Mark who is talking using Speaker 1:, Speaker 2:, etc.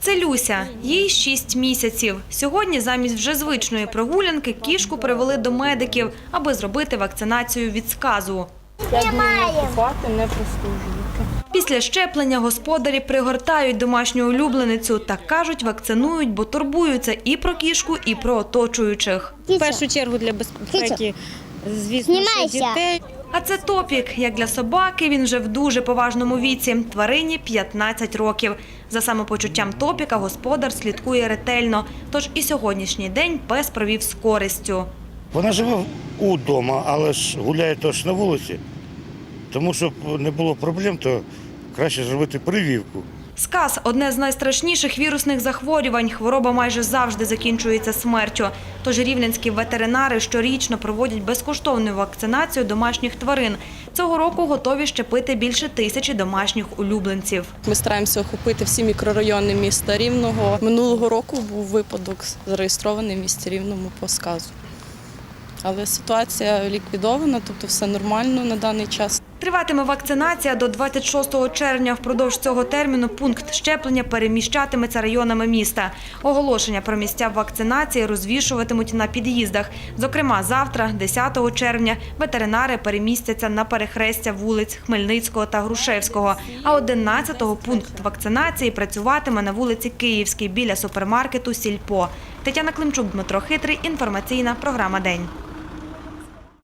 Speaker 1: Це Люся, їй 6 місяців. Сьогодні замість вже звичної прогулянки кішку привели до медиків, аби зробити вакцинацію від сказу.
Speaker 2: Купати, не.
Speaker 1: Після щеплення господарі пригортають домашню улюбленицю та кажуть, вакцинують, бо турбуються і про кішку, і про оточуючих.
Speaker 3: В першу чергу для безпеки, звісно, що дітей.
Speaker 1: А це топік. Як для собаки, він вже в дуже поважному віці. Тварині 15 років. За самопочуттям топіка господар слідкує ретельно. Тож і сьогоднішній день пес провів з користю.
Speaker 4: Вона живе удома, але ж гуляє теж на вулиці. Тому щоб не було проблем, то краще зробити прививку.
Speaker 1: Сказ – одне з найстрашніших вірусних захворювань. Хвороба майже завжди закінчується смертю. Тож рівненські ветеринари щорічно проводять безкоштовну вакцинацію домашніх тварин. Цього року готові щепити більше тисячі домашніх улюбленців.
Speaker 2: Ми стараємося охопити всі мікрорайони міста Рівного. Минулого року був випадок зареєстрований в місті Рівному по сказу. Але ситуація ліквідована, тобто все нормально на даний час.
Speaker 1: Триватиме вакцинація до 26 червня. Впродовж цього терміну пункт щеплення переміщатиметься районами міста. Оголошення про місця вакцинації розвішуватимуть на під'їздах. Зокрема, завтра, 10 червня, ветеринари перемістяться на перехрестя вулиць Хмельницького та Грушевського. А 11-го пункт вакцинації працюватиме на вулиці Київській біля супермаркету Сільпо. Тетяна Климчук, Дмитро Хитрий. Інформаційна програма День.